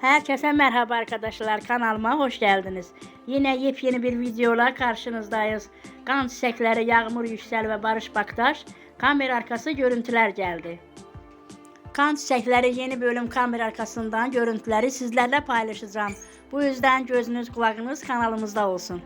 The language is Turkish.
Herkese merhaba arkadaşlar kanalıma hoş geldiniz. Yine yepyeni bir videola karşınızdayız. Kan çiçekleri Yağmur Yüksel ve Barış Baktaş kamera arkası görüntüler geldi. Kan çiçekleri yeni bölüm kamera arkasından görüntüleri sizlerle paylaşacağım. Bu yüzden gözünüz kulağınız kanalımızda olsun.